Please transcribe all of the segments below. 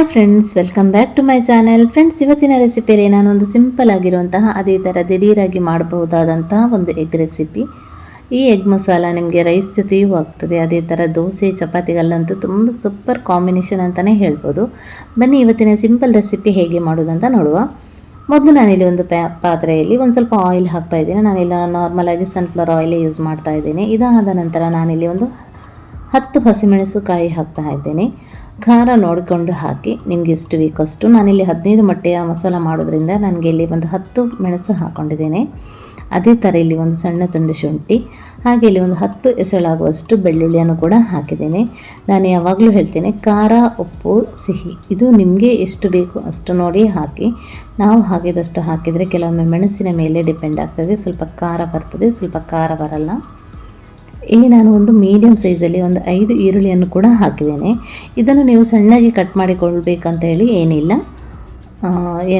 Hi friends welcome back to my channel friends ಇವತ್ತಿನ ರೆಸಿಪಿಯಲ್ಲಿ ನಾನೊಂದು ಸಿಂಪಲ್ ಆಗಿರುವಂತಹ ಅದೇ ಥರ ದಿಢೀರಾಗಿ ಮಾಡಬಹುದಾದಂತಹ ಒಂದು ಎಗ್ ರೆಸಿಪಿ ಈ ಎಗ್ ಮಸಾಲ ನಿಮಗೆ ರೈಸ್ ಜೊತೆಯೂ ಆಗ್ತದೆ. ಅದೇ ಥರ ದೋಸೆ ಚಪಾತಿಗಲ್ಲಂತೂ ತುಂಬ ಸೂಪರ್ ಕಾಂಬಿನೇಷನ್ ಅಂತಲೇ ಹೇಳ್ಬೋದು. ಬನ್ನಿ ಇವತ್ತಿನ ಸಿಂಪಲ್ ರೆಸಿಪಿ ಹೇಗೆ ಮಾಡೋದಂತ ನೋಡುವ. ಮೊದಲು ನಾನಿಲ್ಲಿ ಒಂದು ಪಾತ್ರೆಯಲ್ಲಿ ಒಂದು ಸ್ವಲ್ಪ ಆಯಿಲ್ ಹಾಕ್ತಾ ಇದ್ದೀನಿ. ನಾನಿಲ್ಲ ನಾರ್ಮಲಾಗಿ ಸನ್ಫ್ಲವರ್ ಆಯಿಲೇ ಯೂಸ್ ಮಾಡ್ತಾ ಇದ್ದೀನಿ. ಇದಾದ ನಂತರ ನಾನಿಲ್ಲಿ ಒಂದು ಹತ್ತು ಹಸಿಮೆಣಸುಕಾಯಿ ಹಾಕ್ತಾ ಇದ್ದೇನೆ. ಖಾರ ನೋಡಿಕೊಂಡು ಹಾಕಿ. ನಿಮಗೆ ಎಷ್ಟು ಬೇಕೋ ಅಷ್ಟು ನಾನಿಲ್ಲಿ ಹದಿನೈದು ಮೊಟ್ಟೆಯ ಮಸಾಲ ಮಾಡೋದ್ರಿಂದ ನನಗೆ ಇಲ್ಲಿ ಒಂದು ಹತ್ತು ಮೆಣಸು ಹಾಕ್ಕೊಂಡಿದ್ದೇನೆ ಅದೇ ಥರ ಇಲ್ಲಿ ಒಂದು ಸಣ್ಣ ತುಂಡು ಶುಂಠಿ, ಹಾಗೆ ಇಲ್ಲಿ ಒಂದು ಹತ್ತು ಎಸಳಾಗುವಷ್ಟು ಬೆಳ್ಳುಳ್ಳಿಯನ್ನು ಕೂಡ ಹಾಕಿದ್ದೇನೆ. ನಾನು ಯಾವಾಗಲೂ ಹೇಳ್ತೇನೆ, ಖಾರ, ಉಪ್ಪು, ಸಿಹಿ, ಇದು ನಿಮಗೆ ಎಷ್ಟು ಬೇಕು ಅಷ್ಟು ನೋಡಿ ಹಾಕಿ. ನಾವು ಹಾಕಿದಷ್ಟು ಹಾಕಿದರೆ ಕೆಲವೊಮ್ಮೆ ಮೆಣಸಿನ ಮೇಲೆ ಡಿಪೆಂಡ್ ಆಗ್ತದೆ. ಸ್ವಲ್ಪ ಖಾರ ಬರ್ತದೆ, ಸ್ವಲ್ಪ ಖಾರ ಬರಲ್ಲ. ಇಲ್ಲಿ ನಾನು ಒಂದು ಮೀಡಿಯಮ್ ಸೈಜಲ್ಲಿ ಒಂದು ಐದು ಈರುಳ್ಳಿಯನ್ನು ಕೂಡ ಹಾಕಿದ್ದೇನೆ. ಇದನ್ನು ನೀವು ಸಣ್ಣಗೆ ಕಟ್ ಮಾಡಿಕೊಳ್ಬೇಕಂತ ಹೇಳಿ ಏನಿಲ್ಲ.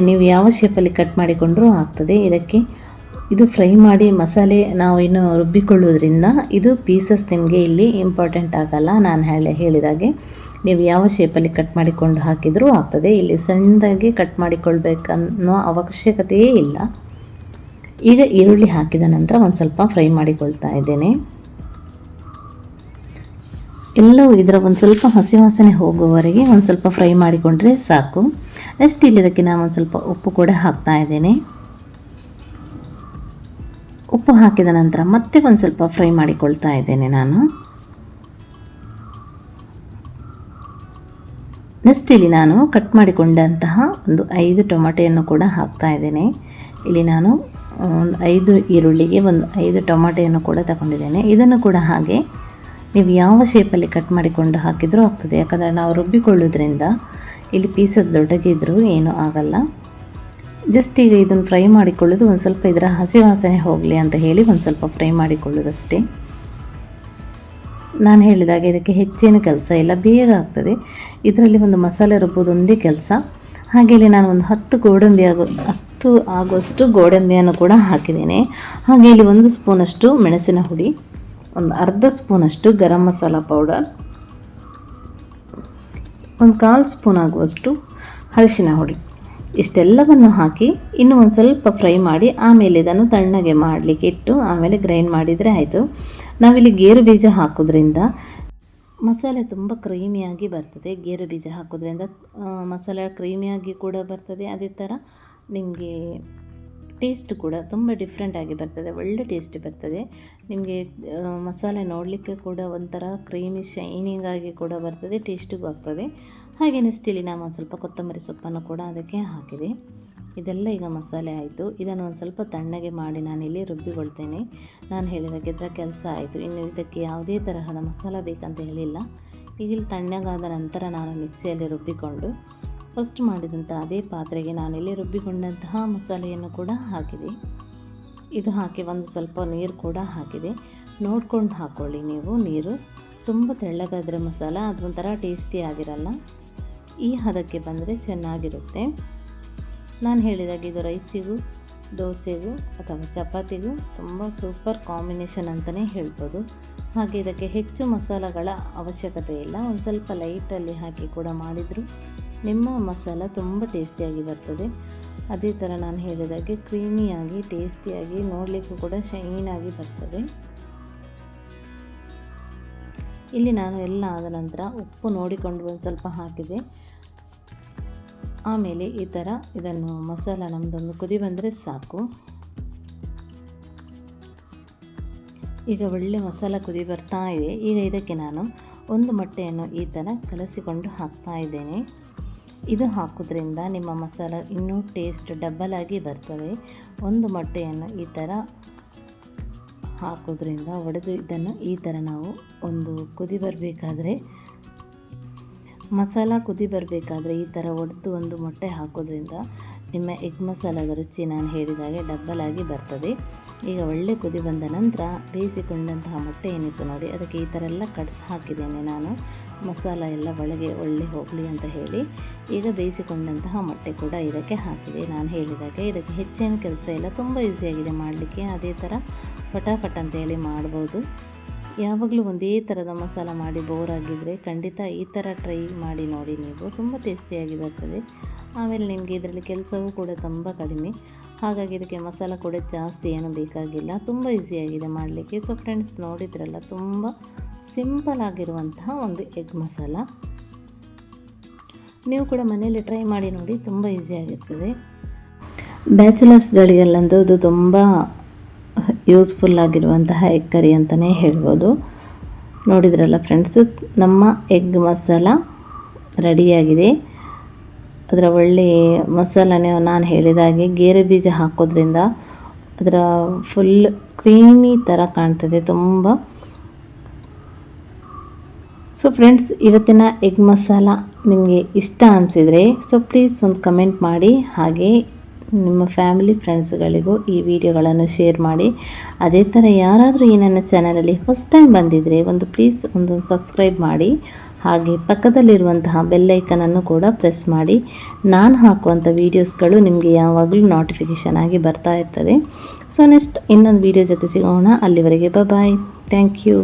ನೀವು ಯಾವ ಶೇಪಲ್ಲಿ ಕಟ್ ಮಾಡಿಕೊಂಡ್ರೂ ಆಗ್ತದೆ. ಇದಕ್ಕೆ ಇದು ಫ್ರೈ ಮಾಡಿ ಮಸಾಲೆ ನಾವು ಇನ್ನು ರುಬ್ಬಿಕೊಳ್ಳೋದ್ರಿಂದ ಇದು ಪೀಸಸ್ ನಿಮಗೆ ಇಲ್ಲಿ ಇಂಪಾರ್ಟೆಂಟ್ ಆಗಲ್ಲ ನಾನು ಹೇಳಿ ಹೇಳಿದಾಗೆ ನೀವು ಯಾವ ಶೇಪಲ್ಲಿ ಕಟ್ ಮಾಡಿಕೊಂಡು ಹಾಕಿದರೂ ಆಗ್ತದೆ. ಇಲ್ಲಿ ಸಣ್ಣದಾಗಿ ಕಟ್ ಮಾಡಿಕೊಳ್ಬೇಕನ್ನೋ ಅವಶ್ಯಕತೆಯೇ ಇಲ್ಲ. ಈಗ ಈರುಳ್ಳಿ ಹಾಕಿದ ನಂತರ ಒಂದು ಸ್ವಲ್ಪ ಫ್ರೈ ಮಾಡಿಕೊಳ್ತಾ ಇದ್ದೇನೆ. ಎಲ್ಲವೂ ಇದರ ಒಂದು ಸ್ವಲ್ಪ ಹಸಿ ವಾಸನೆ ಹೋಗುವವರೆಗೆ ಒಂದು ಸ್ವಲ್ಪ ಫ್ರೈ ಮಾಡಿಕೊಂಡ್ರೆ ಸಾಕು. ನೆಕ್ಸ್ಟ್ ಇಲ್ಲಿ ಇದಕ್ಕೆ ನಾನು ಒಂದು ಸ್ವಲ್ಪ ಉಪ್ಪು ಕೂಡ ಹಾಕ್ತಾ ಇದ್ದೇನೆ. ಉಪ್ಪು ಹಾಕಿದ ನಂತರ ಮತ್ತೆ ಒಂದು ಸ್ವಲ್ಪ ಫ್ರೈ ಮಾಡಿಕೊಳ್ತಾ ಇದ್ದೇನೆ ನಾನು. ನೆಕ್ಸ್ಟ್ ಇಲ್ಲಿ ನಾನು ಕಟ್ ಮಾಡಿಕೊಂಡಂತಹ ಒಂದು ಐದು ಟೊಮಾಟೆಯನ್ನು ಕೂಡ ಹಾಕ್ತಾ ಇದ್ದೇನೆ. ಇಲ್ಲಿ ನಾನು ಒಂದು ಐದು ಈರುಳ್ಳಿಗೆ ಒಂದು ಐದು ಟೊಮಾಟೆಯನ್ನು ಕೂಡ ತಗೊಂಡಿದ್ದೇನೆ. ಇದನ್ನು ಕೂಡ ಹಾಗೆ ನೀವು ಯಾವ ಶೇಪಲ್ಲಿ ಕಟ್ ಮಾಡಿಕೊಂಡು ಹಾಕಿದರೂ ಆಗ್ತದೆ. ಯಾಕಂದರೆ ನಾವು ರುಬ್ಬಿಕೊಳ್ಳೋದ್ರಿಂದ ಇಲ್ಲಿ ಪೀಸಸ್ ದೊಡ್ಡಗಿದ್ರೂ ಏನೂ ಆಗಲ್ಲ. ಜಸ್ಟ್ ಈಗ ಇದನ್ನು ಫ್ರೈ ಮಾಡಿಕೊಳ್ಳೋದು ಒಂದು ಸ್ವಲ್ಪ ಇದರ ಹಸಿ ವಾಸನೆ ಹೋಗಲಿ ಅಂತ ಹೇಳಿ ಒಂದು ಸ್ವಲ್ಪ ಫ್ರೈ ಮಾಡಿಕೊಳ್ಳೋದಷ್ಟೇ. ನಾನು ಹೇಳಿದಾಗೆ ಇದಕ್ಕೆ ಹೆಚ್ಚೇನು ಕೆಲಸ ಇಲ್ಲ, ಬೇಗ ಆಗ್ತದೆ. ಇದರಲ್ಲಿ ಒಂದು ಮಸಾಲೆ ರುಬ್ಬೋದೊಂದೇ ಕೆಲಸ. ಹಾಗೆ ಇಲ್ಲಿ ನಾನು ಒಂದು ಹತ್ತು ಗೋಡಂಬಿ ಆಗೋ, ಹತ್ತು ಆಗುವಷ್ಟು ಗೋಡಂಬಿಯನ್ನು ಕೂಡ ಹಾಕಿದ್ದೇನೆ. ಹಾಗೆ ಇಲ್ಲಿ ಒಂದು ಸ್ಪೂನಷ್ಟು ಮೆಣಸಿನ ಹುಡಿ. ಒಂದು ಅರ್ಧ ಸ್ಪೂನಷ್ಟು ಗರಂ ಮಸಾಲ ಪೌಡರ್, ಒಂದು ಕಾಲು ಸ್ಪೂನ್ ಆಗುವಷ್ಟು ಅರಿಶಿನ ಹುಡಿ ಇಷ್ಟೆಲ್ಲವನ್ನು ಹಾಕಿ ಇನ್ನೂ ಒಂದು ಸ್ವಲ್ಪ ಫ್ರೈ ಮಾಡಿ ಆಮೇಲೆ ಇದನ್ನು ತಣ್ಣಗೆ ಮಾಡಲಿಕ್ಕೆ ಇಟ್ಟು ಆಮೇಲೆ ಗ್ರೈಂಡ್ ಮಾಡಿದರೆ ಆಯಿತು. ನಾವಿಲ್ಲಿ ಗೇರು ಬೀಜ ಹಾಕೋದ್ರಿಂದ ಮಸಾಲೆ ತುಂಬ ಕ್ರೀಮಿಯಾಗಿ ಬರ್ತದೆ. ಗೇರು ಬೀಜ ಹಾಕೋದ್ರಿಂದ ಮಸಾಲೆ ಕ್ರೀಮಿಯಾಗಿ ಕೂಡ ಬರ್ತದೆ. ಅದೇ ಥರ ನಿಮಗೆ ಟೇಸ್ಟ್ ಕೂಡ ತುಂಬ ಡಿಫ್ರೆಂಟಾಗಿ ಬರ್ತದೆ, ಒಳ್ಳೆ ಟೇಸ್ಟ್ ಬರ್ತದೆ. ನಿಮಗೆ ಮಸಾಲೆ ನೋಡಲಿಕ್ಕೆ ಕೂಡ ಒಂಥರ ಕ್ರೀಮಿ, ಶೈನಿಂಗ್ ಆಗಿ ಕೂಡ ಬರ್ತದೆ, ಟೇಸ್ಟಿಗೂ ಆಗ್ತದೆ. ಹಾಗೆಯೇ ಇಲ್ಲಿ ನಾನು ಒಂದು ಸ್ವಲ್ಪ ಕೊತ್ತಂಬರಿ ಸೊಪ್ಪನ್ನು ಕೂಡ ಅದಕ್ಕೆ ಹಾಕಿದೆ. ಇದೆಲ್ಲ ಈಗ ಮಸಾಲೆ ಆಯಿತು. ಇದನ್ನು ಒಂದು ಸ್ವಲ್ಪ ತಣ್ಣಗೆ ಮಾಡಿ ನಾನಿಲ್ಲಿ ರುಬ್ಬಿಕೊಳ್ತೇನೆ. ನಾನು ಹೇಳಿದಕ್ಕೆ ಇದರ ಕೆಲಸ ಆಯಿತು. ಇನ್ನು ಇದಕ್ಕೆ ಯಾವುದೇ ತರಹದ ಮಸಾಲ ಬೇಕಂತ ಹೇಳಿಲ್ಲ. ಈಗ ಇಲ್ಲಿ ತಣ್ಣಗಾದ ನಂತರ ನಾನು ಮಿಕ್ಸಿಯಲ್ಲಿ ರುಬ್ಬಿಕೊಂಡು ಫಸ್ಟ್ ಮಾಡಿದಂಥ ಅದೇ ಪಾತ್ರೆಗೆ ನಾನಿಲ್ಲಿ ರುಬ್ಬಿಕೊಂಡಂತಹ ಮಸಾಲೆಯನ್ನು ಕೂಡ ಹಾಕಿದೆ. ಇದು ಹಾಕಿ ಒಂದು ಸ್ವಲ್ಪ ನೀರು ಕೂಡ ಹಾಕಿದೆ. ನೋಡ್ಕೊಂಡು ಹಾಕ್ಕೊಳ್ಳಿ ನೀವು ನೀರು. ತುಂಬ ತೆಳ್ಳಗಾದರೆ ಮಸಾಲ, ಅದೊಂಥರ ಟೇಸ್ಟಿ ಆಗಿರಲ್ಲ. ಈ ಹದಕ್ಕೆ ಬಂದರೆ ಚೆನ್ನಾಗಿರುತ್ತೆ. ನಾನು ಹೇಳಿದಾಗ ಇದು ರೈಸಿಗೂ, ದೋಸೆಗೂ ಅಥವಾ ಚಪಾತಿಗೂ ತುಂಬ ಸೂಪರ್ ಕಾಂಬಿನೇಷನ್ ಅಂತಲೇ ಹೇಳ್ಬೋದು. ಹಾಗೆ ಇದಕ್ಕೆ ಹೆಚ್ಚು ಮಸಾಲೆಗಳ ಅವಶ್ಯಕತೆ ಇಲ್ಲ. ಒಂದು ಸ್ವಲ್ಪ ಲೈಟಲ್ಲಿ ಹಾಕಿ ಕೂಡ ಮಾಡಿದರೂ ನಿಮ್ಮ ಮಸಾಲ ತುಂಬ ಟೇಸ್ಟಿಯಾಗಿ ಬರ್ತದೆ. ಅದೇ ಥರ ನಾನು ಹೇಳಿದಾಗೆ ಕ್ರೀಮಿಯಾಗಿ, ಟೇಸ್ಟಿಯಾಗಿ, ನೋಡಲಿಕ್ಕೂ ಕೂಡ ಶೈನಾಗಿ ಬರ್ತದೆ. ಇಲ್ಲಿ ನಾನು ಎಲ್ಲ ಆದ ನಂತರ ಉಪ್ಪು ನೋಡಿಕೊಂಡು ಒಂದು ಸ್ವಲ್ಪ ಹಾಕಿದೆ. ಆಮೇಲೆ ಈ ಥರ ಇದನ್ನು ಮಸಾಲ ನಮ್ಮದೊಂದು ಕುದಿ ಬಂದರೆ ಸಾಕು. ಈಗ ಒಳ್ಳೆ ಮಸಾಲ ಕುದಿ ಬರ್ತಾ ಇದೆ. ಈಗ ಇದಕ್ಕೆ ನಾನು ಒಂದು ಮೊಟ್ಟೆಯನ್ನು ಈ ಥರ ಕಲಸಿಕೊಂಡು ಹಾಕ್ತಾ ಇದ್ದೇನೆ. ಇದು ಹಾಕೋದ್ರಿಂದ ನಿಮ್ಮ ಮಸಾಲ ಇನ್ನೂ ಟೇಸ್ಟ್ ಡಬಲ್ ಆಗಿ ಬರ್ತದೆ. ಒಂದು ಮೊಟ್ಟೆಯನ್ನು ಈ ಥರ ಹಾಕೋದ್ರಿಂದ ಒಡೆದು ಇದನ್ನು ಈ ಥರ ನಾವು ಒಂದು ಕುದಿ ಬರಬೇಕಾದ್ರೆ, ಮಸಾಲ ಕುದಿ ಬರಬೇಕಾದ್ರೆ ಈ ಥರ ಒಡೆದು ಒಂದು ಮೊಟ್ಟೆ ಹಾಕೋದ್ರಿಂದ ನಿಮ್ಮ ಎಗ್ ಮಸಾಲದ ರುಚಿ ನಾನು ಹೇಳಿದಾಗೆ ಡಬ್ಬಲ್ ಆಗಿ ಬರ್ತದೆ. ಈಗ ಒಳ್ಳೆ ಕುದಿ ಬಂದ ನಂತರ ಬೇಯಿಸಿಕೊಂಡಂತಹ ಮೊಟ್ಟೆ ಏನಿತ್ತು ನೋಡಿ, ಅದಕ್ಕೆ ಈ ಥರ ಎಲ್ಲ ಕಟ್ಸ್ ಹಾಕಿದ್ದೇನೆ ನಾನು. ಮಸಾಲ ಎಲ್ಲ ಒಳಗೆ ಒಳ್ಳೆ ಹೋಗಲಿ ಅಂತ ಹೇಳಿ ಈಗ ಬೇಯಿಸಿಕೊಂಡಂತಹ ಮೊಟ್ಟೆ ಕೂಡ ಇದಕ್ಕೆ ಹಾಕಿದೆ. ನಾನು ಹೇಳಿದಾಗೆ ಇದಕ್ಕೆ ಹೆಚ್ಚೇನು ಕೆಲಸ ಇಲ್ಲ, ತುಂಬ ಈಸಿಯಾಗಿದೆ ಮಾಡಲಿಕ್ಕೆ. ಅದೇ ಥರ ಫಟಾಫಟ್ ಅಂತ ಹೇಳಿ ಮಾಡ್ಬೋದು. ಯಾವಾಗಲೂ ಒಂದೇ ಥರದ ಮಸಾಲ ಮಾಡಿ ಬೋರ್ ಆಗಿದ್ದರೆ ಖಂಡಿತ ಈ ಥರ ಟ್ರೈ ಮಾಡಿ ನೋಡಿ ನೀವು. ತುಂಬ ಟೇಸ್ಟಿಯಾಗಿ ಬರ್ತದೆ. ಆಮೇಲೆ ನಿಮಗೆ ಇದರಲ್ಲಿ ಕೆಲಸವೂ ಕೂಡ ತುಂಬ ಕಡಿಮೆ. ಹಾಗಾಗಿ ಇದಕ್ಕೆ ಮಸಾಲ ಕೂಡ ಜಾಸ್ತಿ ಏನು ಬೇಕಾಗಿಲ್ಲ. ತುಂಬ ಈಸಿಯಾಗಿದೆ ಮಾಡಲಿಕ್ಕೆ. ಸೊ ಫ್ರೆಂಡ್ಸ್ ನೋಡಿದ್ರಲ್ಲ, ತುಂಬ ಸಿಂಪಲ್ ಆಗಿರುವಂತಹ ಒಂದು ಎಗ್ ಮಸಾಲ. ನೀವು ಕೂಡ ಮನೆಯಲ್ಲಿ ಟ್ರೈ ಮಾಡಿ ನೋಡಿ, ತುಂಬ ಈಸಿಯಾಗಿರ್ತದೆ ಬ್ಯಾಚುಲರ್ಸ್ಗಳಿಗೆಲ್ಲಂತೂ ಇದು ತುಂಬ ಯೂಸ್ಫುಲ್ ಆಗಿರುವಂತಹ ಎಗ್ ಕರಿ ಅಂತಲೇ ಹೇಳ್ಬೋದು. ನೋಡಿದ್ರಲ್ಲ ಫ್ರೆಂಡ್ಸು ನಮ್ಮ ಎಗ್ ಮಸಾಲ ರೆಡಿಯಾಗಿದೆ. ಅದರ ಒಳ್ಳೆ ಮಸಾಲನೇ ನಾನು ಹೇಳಿದ ಹಾಗೆ ಗೇರೆ ಬೀಜ ಹಾಕೋದ್ರಿಂದ ಅದರ ಫುಲ್ ಕ್ರೀಮಿ ಥರ ಕಾಣ್ತದೆ ತುಂಬ. ಸೊ ಫ್ರೆಂಡ್ಸ್ ಇವತ್ತಿನ ಎಗ್ ಮಸಾಲ ನಿಮಗೆ ಇಷ್ಟ ಅನಿಸಿದರೆ ಸೊ ಪ್ಲೀಸ್ ಒಂದು ಕಮೆಂಟ್ ಮಾಡಿ. ಹಾಗೆ ನಿಮ್ಮ ಫ್ಯಾಮಿಲಿ ಫ್ರೆಂಡ್ಸ್ಗಳಿಗೂ ಈ ವಿಡಿಯೋಗಳನ್ನು ಶೇರ್ ಮಾಡಿ. ಅದೇ ಥರ ಯಾರಾದರೂ ಈ ನನ್ನ ಚಾನಲಲ್ಲಿ ಫಸ್ಟ್ ಟೈಮ್ ಬಂದಿದ್ದರೆ ಒಂದು ಪ್ಲೀಸ್ ಒಂದು ಸಬ್ಸ್ಕ್ರೈಬ್ ಮಾಡಿ. ಹಾಗೆ ಪಕ್ಕದಲ್ಲಿರುವಂತಹ ಬೆಲ್ಲೈಕನನ್ನು ಕೂಡ ಪ್ರೆಸ್ ಮಾಡಿ. ನಾನು ಹಾಕುವಂಥ ವೀಡಿಯೋಸ್ಗಳು ನಿಮಗೆ ಯಾವಾಗಲೂ ನೋಟಿಫಿಕೇಷನ್ ಆಗಿ ಬರ್ತಾ ಇರ್ತದೆ. ಸೊ ನೆಕ್ಸ್ಟ್ ಇನ್ನೊಂದು ವೀಡಿಯೋ ಜೊತೆ ಸಿಗೋಣ. ಅಲ್ಲಿವರೆಗೆ ಬಾಯ್ ಥ್ಯಾಂಕ್ ಯು